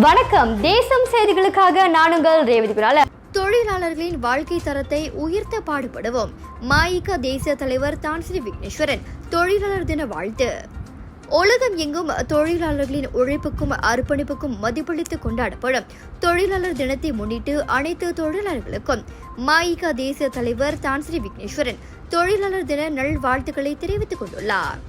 வணக்கம். தேசம் செய்திகளுக்காக நான் உங்கள் ரேவதி குரால தொழிலாளர்களின் வாழ்க்கை தரத்தை உயர்த்த பாடுபடுவோம். மாயிக தேசிய தலைவர் தான்ஸ்ரீ விக்னேஸ்வரன். தொழிலாளர் தின வாழ்த்து. உலகம் எங்கும் தொழிலாளர்களின் உழைப்புக்கும் அர்ப்பணிப்புக்கும் மதிப்பளித்து கொண்டாடப்படும் தொழிலாளர் தினத்தை முன்னிட்டு அனைத்து தொழிலாளர்களுக்கும் மாயிகா தேசிய தலைவர் தான்ஸ்ரீ விக்னேஸ்வரன் தொழிலாளர் தின நல்வாழ்த்துக்களை தெரிவித்துக் கொண்டுள்ளார்.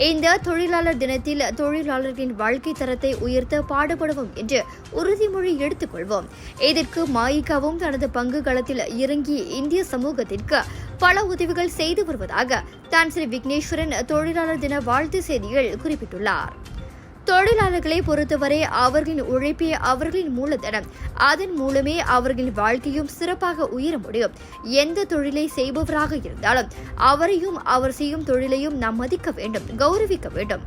இந்த தொழிலாளர் தினத்தில் தொழிலாளர்களின் வாழ்க்கை தரத்தை உயர்த்த பாடுபடுவோம் என்று உறுதிமொழி எடுத்துக் கொள்வோம் இதற்கு மாயிகாவும் தனது பங்கு களத்தில் இறங்கி இந்திய சமூகத்திற்கு பல உதவிகள் செய்து வருவதாக தான் ஸ்ரீ விக்னேஸ்வரன் தொழிலாளர் தின வாழ்த்து செய்தியில் குறிப்பிட்டுள்ளார். தொழிலாளர்களை பொறுத்தவரை அவர்களின் உழைப்பே அவர்களின் மூலதனம். அதன் மூலமே அவர்களின் வாழ்க்கையும் சிறப்பாக உயர முடியும். எந்த தொழிலை செய்பவராக இருந்தாலும் அவரையும் அவர் செய்யும் தொழிலையும் நாம் மதிக்க வேண்டும் கௌரவிக்க வேண்டும்.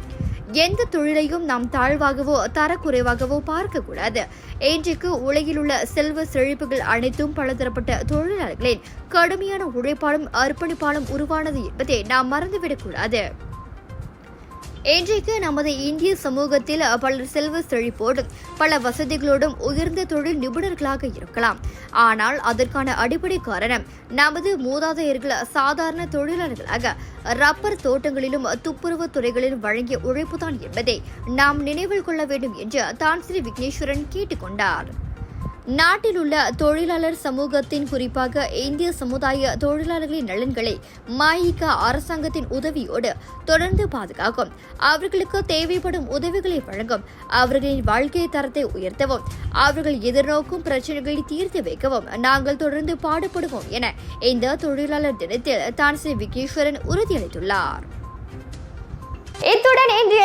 எந்த தொழிலையும் நாம் தாழ்வாகவோ தரக்குறைவாகவோ பார்க்கக்கூடாது. இன்றைக்கு உலகில் உள்ள செல்வ செழிப்புகள் அனைத்தும் பலதரப்பட்ட தொழிலாளர்களின் கடுமையான உழைப்பாலும் அர்ப்பணிப்பாலும் உருவானது என்பதை நாம் மறந்துவிடக்கூடாது. இன்றைக்கு நமது இந்திய சமூகத்தில் பலர் செல்வ செழிப்போடும் பல வசதிகளோடும் உயர்ந்த தொழில் நிபுணர்களாக இருக்கலாம். ஆனால் அதற்கான அடிப்படை காரணம் நமது மூதாதையர்கள் சாதாரண தொழிலாளர்களாக ரப்பர் தோட்டங்களிலும் துப்புரவு துறைகளிலும் வழங்கிய உழைப்புதான் என்பதை நாம் நினைவில் கொள்ள வேண்டும் என்று தான் ஸ்ரீ விக்னேஸ்வரன் கேட்டுக்கொண்டார். நாட்டில் உள்ள தொழிலாளர் சமூகத்தின் குறிப்பாக இந்திய சமுதாய தொழிலாளர்களின் நலன்களை மாயிகா அரசாங்கத்தின் உதவியோடு தொடர்ந்து பாதுகாக்கும். அவர்களுக்கு தேவைப்படும் உதவிகளை வழங்கும். அவர்களின் வாழ்க்கை தரத்தை உயர்த்தவும். அவர்கள் எதிர்நோக்கும் பிரச்சனைகளை தீர்த்து வைக்கவும். நாங்கள் தொடர்ந்து பாடுபடுவோம் என இந்த தொழிலாளர் தினத்தில் தான் ஸ்ரீ விக்னேஸ்வரன் உறுதியளித்துள்ளார். இத்துடன் இன்றைய